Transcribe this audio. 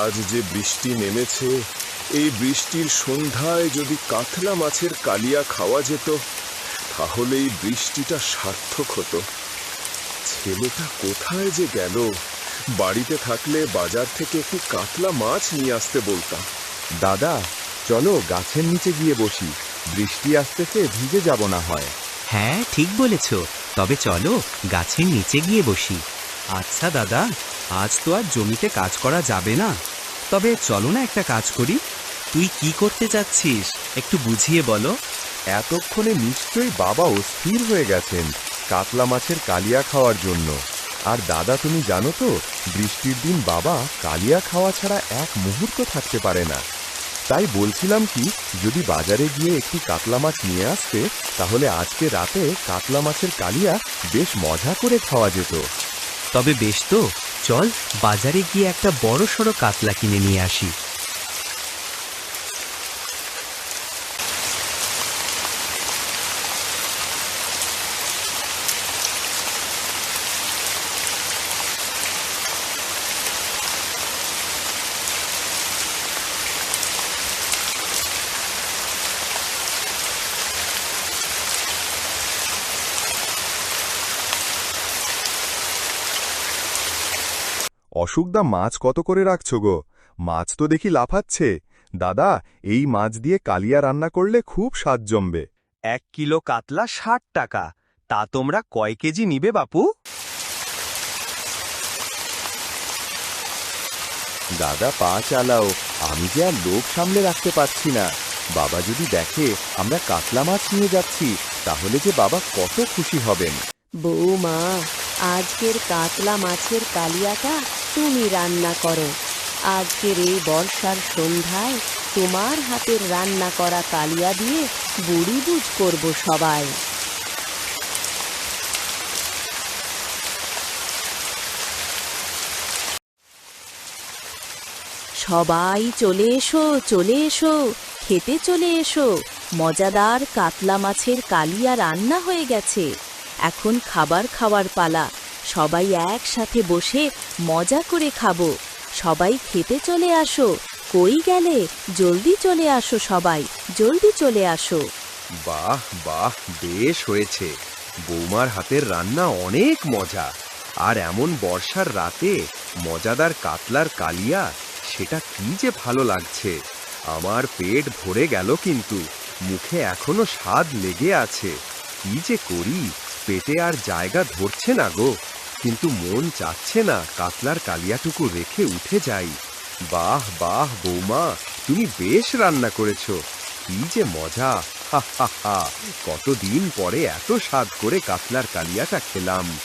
আজ যে বৃষ্টি নেমেছে এই বৃষ্টির সন্ধ্যায় যদি কাতলা মাছের কালিয়া খাওয়া যেত তাহলে এই বৃষ্টিটা সার্থক হতো। ছেলেটা কোথায় যে গেল? বাড়িতে থাকলে বাজার থেকে একটু কাতলা মাছ নিয়ে আসতে বলতাম। দাদা চলো গাছের নিচে গিয়ে বসি। বৃষ্টি আসতেছে ভিজে যাব না হয়। হ্যাঁ ঠিক বলেছ। তবে চলো গাছের নিচে গিয়ে বসি। আচ্ছা দাদা আজ তো আর জমিতে কাজ করা যাবে না। তবে চলো না একটা কাজ করি। তুই কি করতে চাচ্ছিস একটু বুঝিয়ে বলো। এতক্ষণে নিশ্চয়ই বাবা অস্থির হয়ে গেছেন কাতলা মাছের কালিয়া খাওয়ার জন্য। আর দাদা তুমি জানো তো বৃষ্টির দিন বাবা কালিয়া খাওয়া ছাড়া এক মুহূর্ত থাকতে পারে না। তাই বলছিলাম কি যদি বাজারে গিয়ে একটি কাতলা মাছ নিয়ে আসতে তাহলে আজকে রাতে কাতলা মাছের কালিয়া বেশ মজা করে খাওয়া যেত। তবে বেশ তো। চল বাজারে গিয়ে একটা বড় সড়ো কাতলা কিনে নিয়ে আসি। অসুখদা মাছ কত করে রাখছো গো? মাছ তো দেখি লাফাচ্ছে। দাদা এই মাছ দিয়ে কালিয়া রান্না করলে খুব স্বাদ জমবে। এক কিলো কাতলা ষাট টাকা। তা তোমরা কয় কেজি নিবে বাপু? দাদা পা চালাও। আমি যে আর লোক সামলে রাখতে পারছি না। বাবা যদি দেখে আমরা কাতলা মাছ নিয়ে যাচ্ছি তাহলে যে বাবা কত খুশি হবেন। বৌমা আজকের কাতলা মাছের কালিয়াটা তুমি রান্না করো। আজকের এই বর্ষার সন্ধ্যায় তোমার হাতের রান্না করা কালিয়া দিয়ে বুড়ি বুঝ করব সবাই। সবাই চলে এসো চলে এসো, খেতে চলে এসো। মজাদার কাতলা মাছের কালিয়া রান্না হয়ে গেছে। এখন খাবার খাওয়ার পালা। সবাই একসাথে বসে মজা করে খাব। সবাই খেতে চলে আসো। কই গেলে? জলদি চলে আসো সবাই। জলদি চলে আসো। বাহ বাহ, বেশ হয়েছে। বৌমার হাতের রান্না অনেক মজা। আর এমন বর্ষার রাতে মজাদার কাতলার কালিয়া, সেটা কি যে ভালো লাগছে। আমার পেট ভরে গেল কিন্তু, মুখে এখনও স্বাদ লেগে আছে। কি যে করি, পেটে আর জায়গা ধরছে না গো। কিন্তু মন চাচ্ছে না কাতলার কালিয়াটুকু রেখে উঠে যাই। বাহ বাহ, বৌমা, তুমি বেশ রান্না করেছ। কি যে মজা। হা হা হা, কতদিন পরে এত স্বাদ করে কাতলার কালিয়াটা খেলাম।